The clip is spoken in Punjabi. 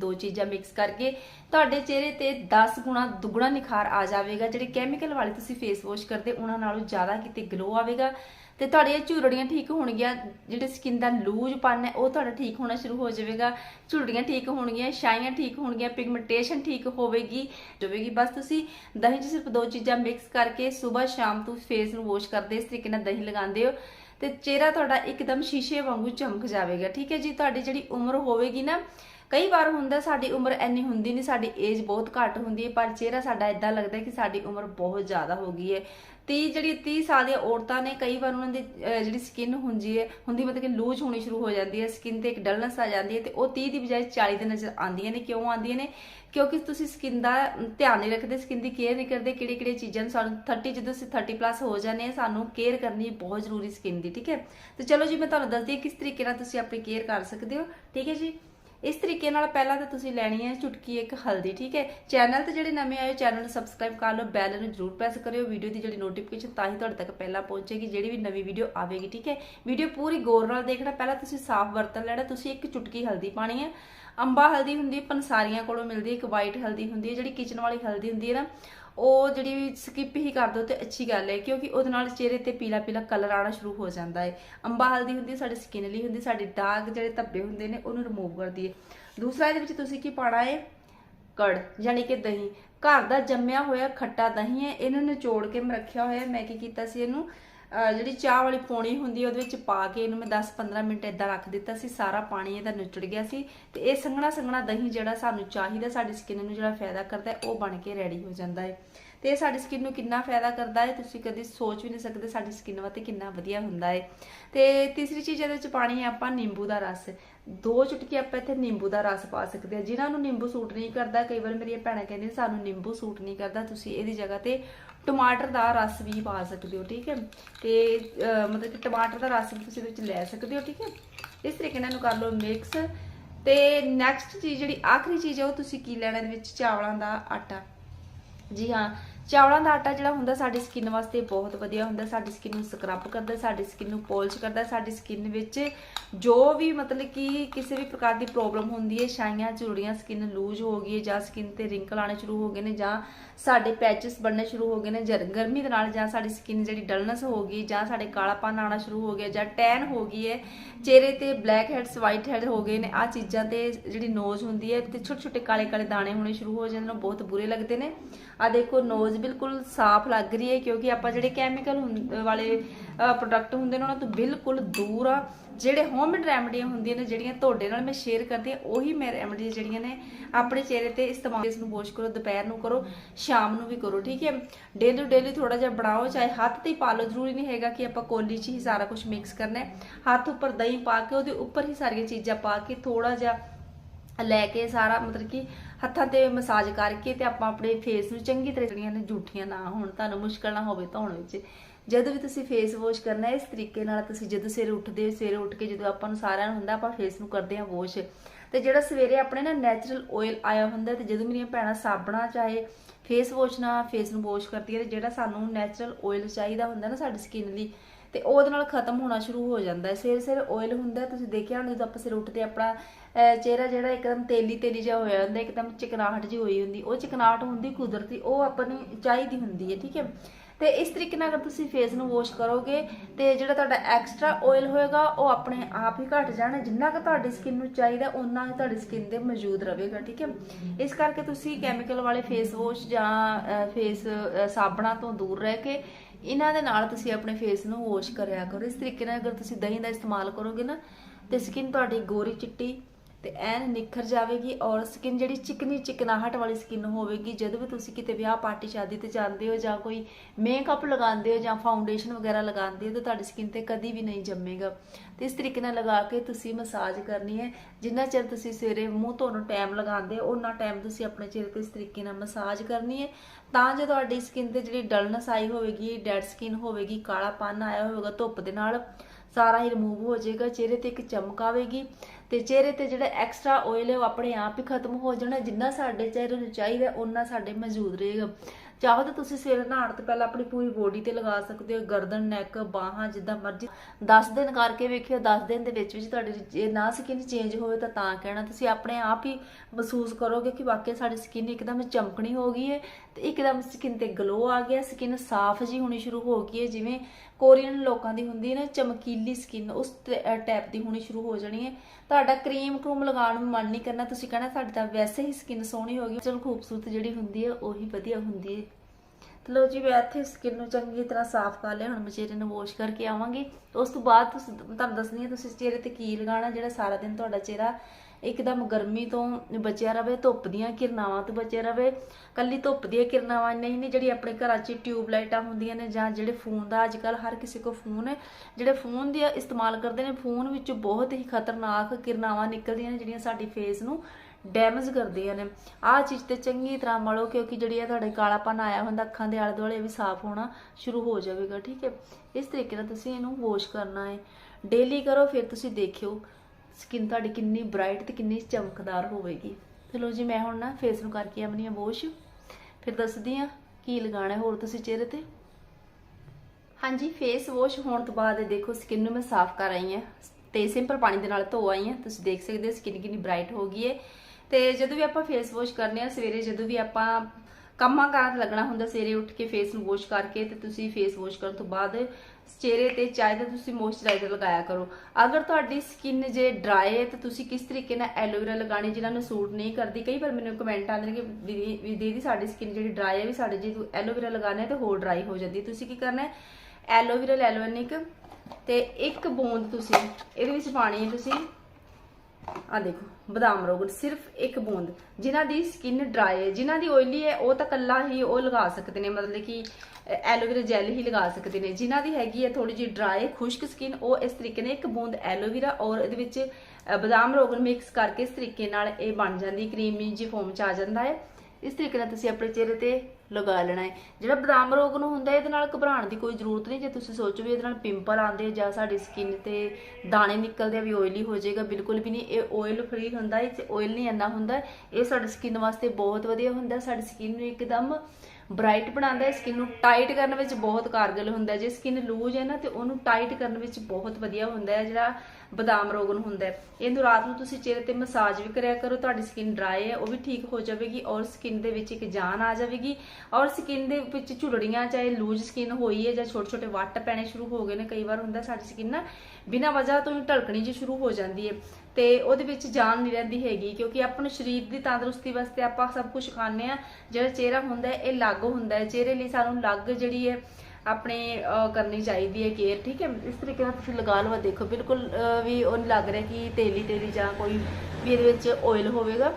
ਦੋ ਚੀਜ਼ਾਂ ਮਿਕਸ ਕਰਕੇ ਤੁਹਾਡੇ ਚਿਹਰੇ ਤੇ 10 ਗੁਣਾ ਦੁੱਗਣਾ ਨਿਖਾਰ ਆ ਜਾਵੇਗਾ। ਜਿਹੜੇ ਕੈਮੀਕਲ ਵਾਲੇ ਤੁਸੀਂ ਫੇਸ ਵਾਸ਼ ਕਰਦੇ, ਉਹਨਾਂ ਨਾਲੋਂ ਜ਼ਿਆਦਾ ਕਿਤੇ ਗਲੋ ਆਵੇਗਾ। ਤੇ ਤੁਹਾਡੀਆਂ ਝੁਰੜੀਆਂ ਠੀਕ ਹੋਣਗੀਆਂ, ਜਿਹੜੇ ਸਕਿਨ ਦਾ ਲੂਜਪਨ ਹੈ, ਉਹ ਤੁਹਾਡਾ ਠੀਕ ਹੋਣਾ ਸ਼ੁਰੂ ਹੋ ਜਾਵੇਗਾ। ਝੁਰੜੀਆਂ ਠੀਕ ਹੋਣਗੀਆਂ, ਛਾਈਆਂ ਠੀਕ ਹੋਣਗੀਆਂ ਪਿਗਮੈਂਟੇਸ਼ਨ ਠੀਕ ਹੋਵੇਗੀ। ਹੋਵੇਗੀ ਬਸ ਤੁਸੀਂ ਦਹੀਂ 'ਚ ਸਿਰਫ ਦੋ ਚੀਜ਼ਾਂ ਮਿਕਸ ਕਰਕੇ ਸਵੇਰ ਸ਼ਾਮ ਤੋਂ ਫੇਸ ਨੂੰ ਵਾਸ਼ ਕਰਦੇ, ਇਸ ਤਰੀਕੇ ਨਾਲ ਦਹੀਂ ਲਗਾਉਂਦੇ ਹੋ। ਤੇ ਚਿਹਰਾ ਤੁਹਾਡਾ ਇੱਕਦਮ ਸ਼ੀਸ਼ੇ ਵਾਂਗੂ ਚਮਕ ਜਾਵੇਗਾ। ਠੀਕ ਹੈ ਜੀ? ਤੁਹਾਡੀ ਜਿਹੜੀ ਉਮਰ ਹੋਵੇਗੀ ਨਾ ਕਈ ਵਾਰ ਹੁੰਦਾ ਸਾਡੀ ਉਮਰ ਇੰਨੀ ਹੁੰਦੀ ਨਹੀਂ, ਸਾਡੀ ਏਜ ਬਹੁਤ ਘੱਟ ਹੁੰਦੀ ਹੈ, ਪਰ ਚਿਹਰਾ ਸਾਡਾ ਇਦਾਂ ਲੱਗਦਾ ਕਿ ਸਾਡੀ ਉਮਰ ਬਹੁਤ ਜ਼ਿਆਦਾ ਹੋ ਗਈ ਹੈ। 30 ਜਿਹੜੀ 30 ਸਾਲ ਦੀਆਂ ਔਰਤਾਂ ਨੇ, ਕਈ ਵਾਰ ਉਹਨਾਂ ਦੀ ਜਿਹੜੀ ਸਕਿਨ ਹੁੰਦੀ ਹੈ, ਹੁੰਦੀ ਮਤਲਬ ਕਿ ਲੂਜ ਹੋਣੀ ਸ਼ੁਰੂ ਹੋ ਜਾਂਦੀ ਹੈ ਸਕਿਨ ਤੇ ਇੱਕ ਡਲਨੈਸ ਆ ਜਾਂਦੀ ਹੈ ਤੇ ਉਹ 30 ਦੀ ਬਜਾਏ 40 ਦੇ ਨਜ਼ਰ ਆਉਂਦੀਆਂ ਨੇ। ਕਿਉਂ ਆਉਂਦੀਆਂ ਨੇ? ਕਿਉਂਕਿ ਤੁਸੀਂ ਸਕਿਨ ਦਾ ਧਿਆਨ ਨਹੀਂ ਰੱਖਦੇ ਸਕਿਨ ਦੀ ਕੇਅਰ ਨਹੀਂ ਕਰਦੇ ਕਿਹੜੀ ਕਿਹੜੀ ਚੀਜ਼ਾਂ ਸਾਨੂੰ 30 ਜਦੋਂ ਅਸੀਂ 30 ਪਲੱਸ ਹੋ ਜਾਂਦੇ ਹਾਂ, ਸਾਨੂੰ ਕੇਅਰ ਕਰਨੀ ਬਹੁਤ ਜ਼ਰੂਰੀ ਸਕਿਨ ਦੀ, ਠੀਕ ਹੈ? ਤੇ ਚਲੋ ਜੀ, ਮੈਂ ਤੁਹਾਨੂੰ ਦੱਸਦੀ ਹਾਂ ਕਿਸ ਤਰੀਕੇ ਨਾਲ ਤੁਸੀਂ ਆਪਣੀ ਕੇਅਰ ਕਰ ਸਕਦੇ ਹੋ, ਠੀਕ ਹੈ ਜੀ? ਇਸ ਤਰੀਕੇ ਨਾਲ ਪਹਿਲਾਂ ਤਾਂ ਤੁਸੀਂ ਲੈਣੀ ਹੈ ਚੁਟਕੀ ਇੱਕ ਹਲਦੀ, ਠੀਕ ਹੈ? ਚੈਨਲ ਤੇ ਜਿਹੜੇ ਨਵੇਂ ਆਏ ਹੋ ਚੈਨਲ ਨੂੰ ਸਬਸਕ੍ਰਾਈਬ ਕਰ ਲਓ ਬੈਲ ਨੂੰ ਜਰੂਰ ਪ੍ਰੈਸ ਕਰਿਓ ਵੀਡੀਓ ਦੀ ਜਿਹੜੀ ਨੋਟੀਫਿਕੇਸ਼ਨ ਤਾਂ ਹੀ ਤੁਹਾਡੇ ਤੱਕ ਪਹਿਲਾਂ ਪਹੁੰਚੇਗੀ, ਜਿਹੜੀ ਵੀ ਨਵੀਂ ਵੀਡੀਓ ਆਵੇਗੀ, ਠੀਕ ਹੈ? ਵੀਡੀਓ ਪੂਰੀ ਗੌਰ ਨਾਲ ਦੇਖਣਾ, ਪਹਿਲਾਂ ਤੁਸੀਂ ਸਾਫ਼ ਬਰਤਨ ਲੈਣਾ, ਤੁਸੀਂ ਇੱਕ ਚੁਟਕੀ ਹਲਦੀ ਪਾਣੀ ਹੈ। ਅੰਬਾ ਹਲਦੀ ਹੁੰਦੀ ਹੈ, ਪੰਸਾਰੀਆਂ ਕੋਲੋਂ ਮਿਲਦੀ ਹੈ, ਇੱਕ ਵਾਈਟ ਹਲਦੀ ਹੁੰਦੀ ਹੈ, ਜਿਹੜੀ ਕਿਚਨ ਵਾਲੀ ਹਲਦੀ ਹੁੰਦੀ ਹੈ ਨਾ ਉਹ ਜਿਹੜੀ ਸਕਿਪ ਹੀ ਕਰ ਦੋ ਤੇ ਅੱਛੀ ਗੱਲ ਹੈ, ਕਿਉਂਕਿ ਉਹਦੇ ਨਾਲ ਚਿਹਰੇ ਤੇ ਪੀਲਾ ਪੀਲਾ ਕਲਰ ਆਣਾ ਸ਼ੁਰੂ ਹੋ ਜਾਂਦਾ ਹੈ। ਅੰਬਾ ਹਲਦੀ ਹੁੰਦੀ ਸਾਡੇ ਸਾਡੀ ਸਕਿਨ ਲਈ ਹੁੰਦੀ ਸਾਡੇ ਦਾਗ ਜਿਹੜੇ ਧੱਬੇ ਹੁੰਦੇ ਨੇ, ਉਹਨੂੰ ਰਿਮੂਵ ਕਰਦੀ ਹੈ। ਦੂਸਰਾ ਇਹਦੇ ਵਿੱਚ ਤੁਸੀਂ ਕੀ ਪਾਣਾ ਹੈ? ਕੜ ਯਾਨੀ ਕਿ ਦਹੀਂ। ਘਰ ਦਾ ਜੰਮਿਆ ਹੋਇਆ ਖੱਟਾ ਦਹੀਂ ਹੈ, ਇਹਨੂੰ ਨਿਚੋੜ ਕੇ ਮੈਂ ਰੱਖਿਆ ਹੋਇਆ ਮੈਂ ਕੀ ਕੀਤਾ ਸੀ ਇਹਨੂੰ? ਜਿਹੜੀ ਚਾਹ ਵਾਲੀ ਪੌਣੀ ਹੁੰਦੀ, ਉਹਦੇ ਵਿੱਚ ਪਾ ਕੇ ਇਹਨੂੰ ਮੈਂ 10-15 ਮਿੰਟ ਇਦਾਂ ਰੱਖ ਦਿੱਤਾ ਸੀ, ਸਾਰਾ ਪਾਣੀ ਇਹਦਾ ਨਿਚੜ ਗਿਆ ਸੀ ਤੇ ਇਹ ਸੰਘਣਾ ਸੰਘਣਾ ਦਹੀਂ ਜਿਹੜਾ ਸਾਨੂੰ ਚਾਹੀਦਾ, ਸਾਡੀ ਸਕਿਨ ਨੂੰ ਜਿਹੜਾ ਫਾਇਦਾ ਕਰਦਾ ਉਹ ਬਣ ਕੇ ਰੈਡੀ ਹੋ ਜਾਂਦਾ ਹੈ। ਤੇ ਇਹ ਸਾਡੀ ਸਕਿਨ ਨੂੰ ਕਿੰਨਾ ਫਾਇਦਾ ਕਰਦਾ ਹੈ, ਤੁਸੀਂ ਕਦੀ ਸੋਚ ਵੀ ਨਹੀਂ ਸਕਦੇ ਸਾਡੀ ਸਕਿਨ ਵਾਸਤੇ ਕਿੰਨਾ ਵਧੀਆ ਹੁੰਦਾ ਹੈ। ਤੇ ਤੀਸਰੀ ਚੀਜ਼ ਇਹਦੇ ਵਿੱਚ ਪਾਣੀ ਹੈ ਆਪਾਂ ਨਿੰਬੂ ਦਾ ਰਸ। ਦੋ ਚੁਟਕੀ ਆਪਾਂ ਇੱਥੇ ਨਿੰਬੂ ਦਾ ਰਸ ਪਾ ਸਕਦੇ ਹਾਂ। ਜਿਨ੍ਹਾਂ ਨੂੰ ਨਿੰਬੂ ਸੂਟ ਨਹੀਂ ਕਰਦਾ, ਕਈ ਵਾਰ ਮੇਰੀਆਂ ਭੈਣਾਂ ਕਹਿੰਦੀਆਂ, ਸਾਨੂੰ ਨਿੰਬੂ ਸੂਟ ਨਹੀਂ ਕਰਦਾ, ਤੁਸੀਂ ਇਹਦੀ ਜਗ੍ਹਾ ਤੇ ਟਮਾਟਰ ਦਾ ਰਸ ਵੀ ਪਾ ਸਕਦੇ ਹੋ, ਠੀਕ ਹੈ? ਤੇ ਮਤਲਬ ਕਿ ਟਮਾਟਰ ਦਾ ਰਸ ਵੀ ਤੁਸੀਂ ਇਹਦੇ ਵਿੱਚ ਲੈ ਸਕਦੇ ਹੋ, ਠੀਕ ਹੈ? ਇਸ ਤਰੀਕੇ ਨਾਲ ਇਹਨੂੰ ਕਰ ਲਓ ਮਿਕਸ ਤੇ ਨੈਕਸਟ ਚੀਜ਼ ਜਿਹੜੀ ਆਖਰੀ ਚੀਜ਼ ਹੈ ਉਹ ਤੁਸੀਂ ਕੀ ਲੈਣਾ ਇਹਦੇ ਵਿੱਚ? ਚਾਵਲਾਂ ਦਾ ਆਟਾ। ਜੀ ਹਾਂ ਚਾਵਲਾਂ ਦਾ ਆਟਾ ਜਿਹੜਾ ਹੁੰਦਾ ਸਾਡੀ ਸਕਿਨ ਵਾਸਤੇ ਬਹੁਤ ਵਧੀਆ ਹੁੰਦਾ, ਸਾਡੀ ਸਕਿਨ ਨੂੰ ਸਕਰਬ ਕਰਦਾ, ਸਾਡੀ ਸਕਿਨ ਨੂੰ ਪੋਲਿਸ਼ ਕਰਦਾ, ਸਾਡੀ ਸਕਿਨ ਵਿੱਚ ਜੋ ਵੀ ਮਤਲਬ ਕਿ ਕਿਸੇ ਵੀ ਪ੍ਰਕਾਰ ਦੀ ਪ੍ਰੋਬਲਮ ਹੁੰਦੀ ਹੈ, ਛਾਈਆਂ ਝੁਰੜੀਆਂ ਸਕਿਨ ਲੂਜ ਹੋ ਗਈ ਹੈ ਜਾਂ ਸਕਿਨ ਤੇ ਰਿੰਕਲ ਆਣੇ ਸ਼ੁਰੂ ਹੋ ਗਏ ਨੇ ਜਾਂ ਸਾਡੇ ਪੈਚਸ ਬਣਨੇ ਸ਼ੁਰੂ ਹੋ ਗਏ ਨੇ ਜਰ- ਗਰਮੀ ਦੇ ਨਾਲ ਜਾਂ ਸਾਡੀ ਸਕਿਨ ਜਿਹੜੀ ਡਲਨੈਸ ਹੋ ਗਈ ਜਾਂ ਸਾਡੇ ਕਾਲਾਪਨ ਆਣਾ ਸ਼ੁਰੂ ਹੋ ਗਿਆ ਜਾਂ ਟੈਨ ਹੋ ਗਈ ਹੈ, ਚਿਹਰੇ ਤੇ ਬਲੈਕ ਹੈਡਸ ਵਾਈਟ ਹੈਡ ਹੋ ਗਏ ਨੇ ਆ ਚੀਜ਼ਾਂ ਤੇ ਜਿਹੜੀ ਨੋਜ਼ ਹੁੰਦੀ ਹੈ ਤੇ ਛੋਟੇ ਛੋਟੇ ਕਾਲੇ ਕਾਲੇ ਦਾਣੇ ਹੋਣੇ ਸ਼ੁਰੂ ਹੋ ਜਾਂਦੇ ਨੇ ਬਹੁਤ ਬੁਰੇ ਲੱਗਦੇ ਨੇ। ਆ ਦੇਖੋ ਨੋਜ਼ ਬਿਲਕੁਲ ਸਾਫ਼ ਲੱਗ ਰਹੀ ਹੈ ਕਿਉਂਕਿ ਆਪਾਂ ਜਿਹੜੇ ਕੈਮੀਕਲ ਵਾਲੇ ਪ੍ਰੋਡਕਟ ਹੁੰਦੇ ਨੇ ਉਹਨਾਂ ਤੋਂ ਬਿਲਕੁਲ ਦੂਰ ਆ। ਜਿਹੜੇ ਹੋਮਮੇਡ ਰੈਮਡੀਆਂ ਹੁੰਦੀਆਂ ਨੇ, ਜਿਹੜੀਆਂ ਤੁਹਾਡੇ ਨਾਲ ਮੈਂ ਸ਼ੇਅਰ ਕਰਦੀ ਹਾਂ, ਉਹੀ ਮੈਂ ਰੈਮਡੀਆਂ ਜਿਹੜੀਆਂ ਨੇ ਆਪਣੇ ਚਿਹਰੇ ਤੇ ਇਸਤੇਮਾਲ ਇਸ ਨੂੰ ਵਾਸ਼ ਕਰੋ, ਦੁਪਹਿਰ ਨੂੰ ਕਰੋ, ਸ਼ਾਮ ਨੂੰ ਵੀ ਕਰੋ, ਠੀਕ ਹੈ? ਡੇਲੀ ਡੇਲੀ ਥੋੜਾ ਜਿਹਾ ਬਣਾਓ, ਚਾਹੇ ਹੱਥ ਤੇ ਪਾ ਲਓ, ਜ਼ਰੂਰੀ ਨਹੀਂ ਹੈਗਾ ਕਿ ਆਪਾਂ ਕੋਲੀ 'ਚ ਹੀ ਸਾਰਾ ਕੁਝ ਮਿਕਸ ਕਰਨਾ ਹੈ। ਹੱਥ ਉੱਪਰ ਦਹੀਂ ਪਾ ਕੇ, ਉਹਦੇ ਉੱਪਰ ਹੀ ਸਾਰੀਆਂ ਚੀਜ਼ਾਂ ਪਾ ਕੇ ਥੋੜਾ ਜਿਹਾ ਲੈ ਕੇ ਸਾਰਾ ਮਤਲਬ ਕਿ ਹੱਥਾਂ ਤੇ ਮਸਾਜ ਕਰਕੇ ਤੇ ਆਪਾਂ ਆਪਣੇ ਫੇਸ ਨੂੰ ਚੰਗੀ ਤਰ੍ਹਾਂ ਜਿਹੜੀਆਂ ਨੇ ਝੂਠੀਆਂ ਨਾ ਹੋਣ, ਤੁਹਾਨੂੰ ਮੁਸ਼ਕਲ ਨਾ ਹੋਵੇ ਧੋਣ ਵਿੱਚ। ਜਦੋਂ ਵੀ ਤੁਸੀਂ ਫੇਸ ਵਾਸ਼ ਕਰਨਾ, ਇਸ ਤਰੀਕੇ ਨਾਲ ਤੁਸੀਂ ਜਦੋਂ ਸਵੇਰੇ ਉੱਠਦੇ ਹੋ, ਸਵੇਰੇ ਉੱਠ ਕੇ ਜਦੋਂ ਆਪਾਂ ਨੂੰ ਸਾਰਿਆਂ ਨੂੰ ਹੁੰਦਾ, ਆਪਾਂ ਫੇਸ ਨੂੰ ਕਰਦੇ ਹਾਂ ਵਾਸ਼ ਤੇ ਜਿਹੜਾ ਸਵੇਰੇ ਆਪਣੇ ਨਾ ਨੈਚੁਰਲ ਆਇਲ ਆਇਆ ਹੁੰਦਾ ਤੇ ਜਦੋਂ ਮੇਰੀਆਂ ਭੈਣਾਂ ਸਾਬਣਾ ਚਾਹੇ ਫੇਸ ਵਾਸ਼ ਨਾਲ ਫੇਸ ਨੂੰ ਵਾਸ਼ ਕਰਦੀਆਂ ਤੇ ਜਿਹੜਾ ਸਾਨੂੰ ਨੈਚੁਰਲ ਆਇਲ ਚਾਹੀਦਾ ਹੁੰਦਾ ਨਾ ਸਾਡੀ ਸਕਿਨ ਲਈ ਤੇ ਉਹਦੇ ਨਾਲ ਖਤਮ ਹੋਣਾ ਸ਼ੁਰੂ ਹੋ ਜਾਂਦਾ ਹੈ। ਸਵੇਰੇ ਸਵੇਰੇ ਆਇਲ ਹੁੰਦਾ ਤੁਸੀਂ ਦੇਖਿਆ ਹੋਣਾ ਜਦੋਂ ਆਪਾਂ ਸਿਰ ਉੱਠਦੇ ਆਪਣਾ ਚਿਹਰਾ ਜਿਹੜਾ ਇੱਕਦਮ ਤੇਲੀ ਤੇਲੀ ਜਿਹਾ ਹੋਇਆ ਹੁੰਦਾ, ਇੱਕਦਮ ਚਿਕਨਾਹਟ ਜਿਹੀ ਹੋਈ ਹੁੰਦੀ, ਉਹ ਚਿਕਨਾਹਟ ਹੁੰਦੀ, ਕੁਦਰਤੀ, ਉਹ ਆਪਾਂ ਨੂੰ ਚਾਹੀਦੀ ਹੁੰਦੀ ਹੈ, ਠੀਕ ਹੈ। ਤੇ ਇਸ ਤਰੀਕੇ ਨਾਲ ਅਗਰ ਤੁਸੀਂ ਫੇਸ ਨੂੰ ਵਾਸ਼ ਕਰੋਗੇ ਤੇ ਜਿਹੜਾ ਤੁਹਾਡਾ ਐਕਸਟਰਾ ਆਇਲ ਹੋਏਗਾ, ਉਹ ਆਪਣੇ ਆਪ ਹੀ ਘਟ ਜਾਣਾ ਜਿੰਨਾ ਕਿ ਤੁਹਾਡੀ ਸਕਿਨ ਨੂੰ ਚਾਹੀਦਾ ਉਨਾ ਹੀ ਤੁਹਾਡੀ ਸਕਿਨ ਤੇ ਮੌਜੂਦ ਰਹੇਗਾ, ਠੀਕ ਹੈ। ਇਸ ਕਰਕੇ ਤੁਸੀਂ ਕੈਮੀਕਲ ਵਾਲੇ ਫੇਸ ਵਾਸ਼ ਜਾਂ ਫੇਸ ਸਾਬਣਾਂ ਤੋਂ ਦੂਰ ਰਹਿ ਕੇ ਇਹਨਾਂ ਦੇ ਨਾਲ ਤੁਸੀਂ ਆਪਣੇ ਫੇਸ ਨੂੰ ਵਾਸ਼ ਕਰਿਆ ਕਰੋ। ਇਸ ਤਰੀਕੇ ਨਾਲ ਅਗਰ ਤੁਸੀਂ ਦਹੀਂ ਦਾ ਇਸਤੇਮਾਲ ਕਰੋਗੇ ਨਾ, ਤੇ ਸਕਿਨ ਤੁਹਾਡੀ ਗੋਰੀ ਚਿੱਟੀ ਤੇ ਐਨ ਨਿਖਰ ਜਾਵੇਗੀ ਔਰ ਸਕਿਨ ਜਿਹੜੀ ਚਿਕਨੀ ਚਿਕਨਾਹਟ ਵਾਲੀ ਸਕਿਨ ਹੋਵੇਗੀ, ਜਦੋਂ ਵੀ ਤੁਸੀਂ ਕਿਤੇ ਵਿਆਹ ਪਾਰਟੀ ਸ਼ਾਦੀ ਤੇ ਜਾਂਦੇ ਹੋ ਜਾਂ ਕੋਈ ਮੇਕਅਪ ਲਗਾਉਂਦੇ ਹੋ ਜਾਂ ਫਾਊਂਡੇਸ਼ਨ ਵਗੈਰਾ ਲਗਾਉਂਦੇ ਹੋ, ਤਾਂ ਤੁਹਾਡੀ ਸਕਿਨ ਤੇ ਕਦੀ ਵੀ ਨਹੀਂ ਜੰਮੇਗਾ। ਤੇ ਇਸ ਤਰੀਕੇ ਨਾਲ ਲਗਾ ਕੇ ਤੁਸੀਂ ਮਸਾਜ ਕਰਨੀ ਹੈ। ਜਿੰਨਾ ਚਿਰ ਤੁਸੀਂ ਸਵੇਰੇ ਮੂੰਹ ਧੋਣ ਨੂੰ ਟਾਈਮ ਲਗਾਉਂਦੇ ਹੋ ਉਹਨਾਂ ਟਾਈਮ ਤੁਸੀਂ ਆਪਣੇ ਚਿਹਰੇ ਤੇ ਇਸ ਤਰੀਕੇ ਨਾਲ ਮਸਾਜ ਕਰਨੀ ਹੈ। ਤਾਂ ਜੋ ਤੁਹਾਡੀ ਸਕਿਨ ਤੇ ਜਿਹੜੀ ਡਲਨੈਸ ਆਈ ਹੋਵੇਗੀ ਡੈਡ ਸਕਿਨ ਹੋਵੇਗੀ ਕਾਲਾਪਨ ਆਇਆ ਹੋਵੇਗਾ ਧੁੱਪ ਦੇ ਨਾਲ, ਸਾਰਾ ਹੀ ਰਿਮੂਵ ਹੋ ਜਾਏਗਾ, ਚਿਹਰੇ ਤੇ ਇੱਕ ਚਮਕ ਆਵੇਗੀ। ਤੇ ਚਿਹਰੇ ਤੇ ਜਿਹੜਾ ਐਕਸਟਰਾ ਆਇਲ ਹੈ ਉਹ ਆਪਣੇ ਆਪ ਹੀ ਖਤਮ ਹੋ ਜਾਣਾ, ਜਿੰਨਾ ਸਾਡੇ ਚਿਹਰੇ ਨੂੰ ਚਾਹੀਦਾ ਉਹਨਾਂ ਸਾਡੇ ਮੌਜੂਦ ਰਹੇਗਾ। ਚਾਹੋ ਤਾਂ ਤੁਸੀਂ ਸਵੇਰੇ ਨਹਾਉਣ ਤੋਂ ਪਹਿਲਾਂ ਆਪਣੀ ਪੂਰੀ ਬੋਡੀ ਤੇ ਲਗਾ ਸਕਦੇ ਹੋ, ਗਰਦਨ ਨੈਕ ਬਾਹਾਂ ਜਿੱਦਾਂ ਮਰਜ਼ੀ। 10 ਦਿਨ ਕਰਕੇ ਵੇਖਿਓ 10 ਦਿਨ ਦੇ ਵਿੱਚ ਵਿੱਚ ਤੁਹਾਡੀ ਜੇ ਨਾ ਸਕਿਨ ਚੇਂਜ ਹੋਵੇ ਤਾਂ ਤਾਂ ਕਹਿਣਾ। ਤੁਸੀਂ ਆਪਣੇ ਆਪ ਹੀ ਮਹਿਸੂਸ ਕਰੋਗੇ ਕਿ ਵਾਕਿਆ ਸਾਡੀ ਸਕਿਨ ਇੱਕਦਮ ਚਮਕਣੀ ਹੋ ਗਈ ਹੈ ਤੇ ਇੱਕਦਮ ਸਕਿਨ ਤੇ ਗਲੋ ਆ ਗਿਆ ਸਕਿਨ ਸਾਫ਼ ਜੀ ਹੋਣੀ ਸ਼ੁਰੂ ਹੋ ਗਈ ਹੈ। ਜਿਵੇਂ ਕੋਰੀਅਨ ਲੋਕਾਂ ਦੀ ਹੁੰਦੀ ਹੈ ਨਾ, ਚਮਕੀਲੀ ਸਕਿਨ ਉਸ ਟੈਪ ਦੀ ਹੋਣੀ ਸ਼ੁਰੂ ਹੋ ਜਾਣੀ ਹੈ। ਤੁਹਾਡਾ ਕਰੀਮ ਕਰੂਮ ਲਗਾਉਣ ਨੂੰ ਮਨ ਨਹੀਂ ਕਰਨਾ। ਤੁਸੀਂ ਕਹਿਣਾ, ਸਾਡੀ ਤਾਂ ਵੈਸੇ ਹੀ ਸਕਿਨ ਸੋਹਣੀ ਹੋ ਗਈ। ਚਲੋ, ਖੂਬਸੂਰਤ ਜਿਹੜੀ ਹੁੰਦੀ ਹੈ, ਉਹੀ ਵਧੀਆ ਹੁੰਦੀ ਹੈ। ਲੋ ਜੀ, ਮੈਂ ਇੱਥੇ ਸਕਿਨ ਨੂੰ ਚੰਗੀ ਤਰ੍ਹਾਂ ਸਾਫ਼ ਕਰ ਲਿਆ, ਹੁਣ ਮੈਂ ਚਿਹਰੇ ਨੂੰ ਵਾਸ਼ ਕਰਕੇ ਆਵਾਂਗੀ। ਉਸ ਤੋਂ ਬਾਅਦ ਤੁਸੀਂ ਤੁਹਾਨੂੰ ਦੱਸਣੀ ਹੈ, ਤੁਸੀਂ ਚਿਹਰੇ ਤੇ ਕੀ ਲਗਾਉਣਾ, ਜਿਹੜਾ ਸਾਰਾ ਦਿਨ ਤੁਹਾਡਾ ਚਿਹਰਾ ਇੱਕਦਮ ਗਰਮੀ ਤੋਂ ਬਚਿਆ ਰਵੇ, ਧੁੱਪ ਦੀਆਂ ਕਿਰਨਾਵਾਂ ਤੋਂ ਬਚਿਆ ਰਵੇ। ਕੱਲੀ ਧੁੱਪ ਦੀਆਂ ਕਿਰਨਾਵਾਂ ਨਹੀਂ ਨੇ ਜਿਹੜੀ ਆਪਣੇ ਘਰਾਂ 'ਚ ਟਿਊਬ ਲਾਈਟਾਂ ਹੁੰਦੀਆਂ ਨੇ, ਜਾਂ ਜਿਹੜੇ ਫੋਨ ਦਾ ਅੱਜ ਕੱਲ ਹਰ ਕਿਸੇ ਕੋਲ ਫੋਨ ਹੈ, ਜਿਹੜੇ ਫੋਨ ਦੀ ਇਸਤੇਮਾਲ ਕਰਦੇ ਨੇ ਫੋਨ ਵਿੱਚੋਂ ਬਹੁਤ ਹੀ ਖਤਰਨਾਕ ਕਿਰਨਾਵਾਂ ਨਿਕਲਦੀਆਂ ਨੇ, ਜਿਹੜੀਆਂ ਸਾਡੀ ਫੇਸ ਨੂੰ ਡੈਮੇਜ ਕਰਦੀਆਂ ਨੇ। ਆਹ ਚੀਜ਼ ਤੇ ਚੰਗੀ ਤਰ੍ਹਾਂ ਮਲੋ, ਕਿਉਂਕਿ ਜਿਹੜੀ ਆ ਤੁਹਾਡੇ ਕਾਲਾਪਨ ਆਇਆ ਹੁੰਦਾ, ਅੱਖਾਂ ਦੇ ਆਲੇ ਦੁਆਲੇ ਵੀ ਸਾਫ਼ ਹੋਣਾ ਸ਼ੁਰੂ ਹੋ ਜਾਵੇਗਾ, ਠੀਕ ਹੈ? ਇਸ ਤਰੀਕੇ ਨਾਲ ਤੁਸੀਂ ਇਹਨੂੰ ਵਾਸ਼ ਕਰਨਾ ਹੈ। ਡੇਲੀ ਕਰੋ, ਫਿਰ ਤੁਸੀਂ ਦੇਖਿਓ ਸਕਿਨ ਤੁਹਾਡੀ ਕਿੰਨੀ ਬ੍ਰਾਈਟ ਤੇ ਕਿੰਨੀ ਚਮਕਦਾਰ ਹੋਵੇਗੀ। ਚਲੋ ਜੀ, ਮੈਂ ਹੁਣ ਨਾ ਫੇਸ ਨੂੰ ਕਰਕੇ ਆਪਣੀ ਆ ਵਾਸ਼ ਫਿਰ ਦੱਸਦੀ ਆ ਕੀ ਲਗਾਉਣਾ ਹੋਰ ਤੁਸੀਂ ਚਿਹਰੇ ਤੇ। ਹਾਂਜੀ ਫੇਸ ਵਾਸ਼ ਹੋਣ ਤੋਂ ਬਾਅਦ ਇਹ ਦੇਖੋ ਸਕਿਨ ਨੂੰ ਮੈਂ ਸਾਫ਼ ਕਰ ਆਈ ਹਾਂ ਤੇ ਸਿੰਪਲ ਪਾਣੀ ਦੇ ਨਾਲ ਧੋ ਆਈ ਹਾਂ। ਤੁਸੀਂ ਦੇਖ ਸਕਦੇ ਹੋ ਸਕਿਨ ਕਿੰਨੀ ਬ੍ਰਾਈਟ ਹੋ ਗਈ ਹੈ। ਤੇ ਜਦੋਂ ਵੀ ਆਪਾਂ ਫੇਸ ਵਾਸ਼ ਕਰਨੇ ਆ, ਸਵੇਰੇ ਜਦੋਂ ਵੀ ਆਪਾਂ ਕੰਮਾਂ ਕਾਰਾਂ ਤੇ ਲੱਗਣਾ ਹੁੰਦਾ, ਸਵੇਰੇ ਉੱਠ ਕੇ ਫੇਸ ਨੂੰ ਵਾਸ਼ ਕਰਕੇ ਤੇ ਤੁਸੀਂ ਫੇਸ ਵਾਸ਼ ਕਰਨ ਤੋਂ ਬਾਅਦ ਚਿਹਰੇ ਤੇ ਚਾਹੇ ਤਾਂ ਤੁਸੀਂ ਮੋਇਸਚਰਾਈਜ਼ਰ ਲਗਾਇਆ ਕਰੋ। ਅਗਰ ਤੁਹਾਡੀ ਸਕਿਨ ਜੇ ਡਰਾਈ ਹੈ, ਤਾਂ ਤੁਸੀਂ ਕਿਸ ਤਰੀਕੇ ਨਾਲ ਐਲੋਵੇਰਾ ਲਗਾਣੀ ਜਿਨ੍ਹਾਂ ਨੂੰ ਸੂਟ ਨਹੀਂ ਕਰਦੀ, ਕਈ ਵਾਰ ਮੈਨੂੰ ਕਮੈਂਟ ਆਉਂਦੇ ਨੇ ਕਿ ਦੀਦੀ ਦੀਦੀ ਸਾਡੀ ਸਕਿਨ ਜਿਹੜੀ ਡਰਾਈ ਹੈ, ਵੀ ਸਾਡੇ ਜੇ ਤੂੰ ਐਲੋਵੇਰਾ ਲਗਾਣਾ ਹੈ, ਤਾਂ ਹੋਰ ਡਰਾਈ ਹੋ ਜਾਂਦੀ ਤੁਸੀਂ ਕੀ ਕਰਨਾ ਹੈ? ਐਲੋਵੇਰਾ ਲੈ ਲਓ ਇੰਨੀ ਤੇ ਇੱਕ ਬੂੰਦ ਤੁਸੀਂ, ਇਹਦੇ ਵਿੱਚ ਪਾਣੀ ਹੈ ਤੁਸੀਂ ਆ ਦੇਖੋ, ਬਦਾਮ ਰੋਗਨ ਸਿਰਫ ਇੱਕ ਬੂੰਦ। ਜਿਨ੍ਹਾਂ ਦੀ ਸਕਿਨ ਡਰਾਈ ਹੈ, ਜਿਨ੍ਹਾਂ ਦੀ ਓਇਲੀ ਹੈ, ਉਹ ਤਾਂ ਕੱਲਾ ਹੀ ਉਹ ਲਗਾ ਸਕਦੇ ਨੇ, ਮਤਲਬ ਕਿ ਐਲੋਵੇਰਾ ਜੈਲ ਹੀ ਲਗਾ ਸਕਦੇ ਨੇ। ਜਿਨ੍ਹਾਂ ਦੀ ਹੈਗੀ ਹੈ ਥੋੜੀ ਜਿਹੀ ਡਰਾਈ ਖੁਸ਼ਕ ਸਕਿਨ ਉਹ ਇਸ ਤਰੀਕੇ ਨਾਲ ਇੱਕ ਬੂੰਦ ਐਲੋਵੇਰਾ ਔਰ ਇਹਦੇ ਵਿੱਚ ਬਦਾਮ ਰੋਗਨ ਮਿਕਸ ਕਰਕੇ ਇਸ ਤਰੀਕੇ ਨਾਲ ਇਹ ਬਣ ਜਾਂਦੀ ਕਰੀਮੀ ਜੀ ਫੋਮ ਚ ਆ ਜਾਂਦਾ ਹੈ। ਇਸ ਤਰੀਕੇ ਨਾਲ ਤੁਸੀਂ ਆਪਣੇ ਚਿਹਰੇ ਤੇ ਲਗਾ ਲੈਣਾ ਹੈ। ਜਿਹੜਾ ਬਦਾਮ ਰੋਗ ਨੂੰ ਹੁੰਦਾ ਇਹਦੇ ਨਾਲ ਘਬਰਾਉਣ ਦੀ ਕੋਈ ਜ਼ਰੂਰਤ ਨਹੀਂ। ਜੇ ਤੁਸੀਂ ਸੋਚੋ ਵੀ ਇਹਦੇ ਨਾਲ ਪਿੰਪਲ ਆਉਂਦੇ ਜਾਂ ਸਾਡੀ ਸਕਿਨ ਤੇ ਦਾਣੇ ਨਿਕਲਦੇ ਆ ਵੀ ਓਇਲੀ ਹੋ ਜਾਏਗਾ, ਬਿਲਕੁਲ ਵੀ ਨਹੀਂ। ਇਹ ਆਇਲ ਫ੍ਰੀ ਹੁੰਦਾ ਹੈ ਤੇ ਆਇਲ ਨਹੀਂ ਇੰਨਾ ਹੁੰਦਾ, ਇਹ ਸਾਡੀ ਸਕਿਨ ਵਾਸਤੇ ਬਹੁਤ ਵਧੀਆ ਹੁੰਦਾ। ਸਾਡੀ ਸਕਿਨ ਨੂੰ ਇੱਕਦਮ ਬ੍ਰਾਈਟ ਬਣਾਉਂਦਾ ਹੈ ਸਕਿਨ ਨੂੰ ਟਾਈਟ ਕਰਨ ਵਿੱਚ ਬਹੁਤ ਕਾਰਗਰ ਹੁੰਦਾ ਜੇ ਸਕਿਨ ਲੂਜ਼ ਹੈ ਨਾ, ਤੇ ਉਹਨੂੰ ਟਾਈਟ ਕਰਨ ਵਿੱਚ ਬਹੁਤ ਵਧੀਆ ਹੁੰਦਾ ਹੈ, ਜਿਹੜਾ ਬਦਾਮ ਰੋਗਨ ਹੁੰਦਾ ਹੈ। ਇਹਨੂੰ ਰਾਤ ਨੂੰ ਤੁਸੀਂ ਚਿਹਰੇ ਤੇ ਮਸਾਜ ਵੀ ਕਰਿਆ ਕਰੋ, ਤੁਹਾਡੀ ਸਕਿਨ ਡਰਾਈ ਹੈ, ਉਹ ਵੀ ਠੀਕ ਹੋ ਜਾਵੇਗੀ ਔਰ ਸਕਿਨ ਦੇ ਵਿੱਚ ਇੱਕ ਜਾਨ ਆ ਜਾਵੇਗੀ। ਔਰ ਸਕਿਨ ਦੇ ਵਿੱਚ ਝੁਰੜੀਆਂ, ਚਾਹੇ ਲੂਜ਼ ਸਕਿਨ ਹੋਈ ਹੈ ਜਾਂ ਛੋਟੇ ਛੋਟੇ ਵੱਟ ਪੈਣੇ ਸ਼ੁਰੂ ਹੋ ਗਏ ਨੇ, ਕਈ ਵਾਰ ਹੁੰਦਾ ਸਾਡੀ ਸਕਿਨ ਨਾ ਬਿਨਾਂ ਵਜ੍ਹਾ ਤੋਂ ਹੀ ਢਲਕਣੀ ਜੀ ਸ਼ੁਰੂ ਹੋ ਜਾਂਦੀ ਹੈ। ਤੇ ਉਹਦੇ ਵਿੱਚ ਜਾਨ ਨਹੀਂ ਰਹਿੰਦੀ ਹੈਗੀ, ਕਿਉਂਕਿ ਆਪਣੇ ਸਰੀਰ ਦੀ ਤੰਦਰੁਸਤੀ ਵਾਸਤੇ ਆਪਾਂ ਸਭ ਕੁਝ ਖਾਂਦੇ ਆ ਜਿਹੜਾ ਚਿਹਰਾ ਹੁੰਦਾ ਇਹ ਲੱਗ ਹੁੰਦਾ ਹੈ। ਚਿਹਰੇ ਲਈ ਸਾਨੂੰ ਲੱਗ ਜਿਹੜੀ ਹੈ, ਆਪਣੇ ਕਰਨੀ ਚਾਹੀਦੀ ਹੈ ਕੇਅਰ, ਠੀਕ ਹੈ? ਇਸ ਤਰੀਕੇ ਨਾਲ ਤੁਸੀਂ ਲਗਾ ਲਓ ਦੇਖੋ। ਬਿਲਕੁਲ ਵੀ ਉਹ ਲੱਗ ਰਿਹਾ ਕਿ ਤੇਲੀ ਤੇਲੀ ਜਾਂ ਕੋਈ ਵੀ ਇਹਦੇ ਵਿੱਚ ਆਇਲ ਹੋਵੇਗਾ।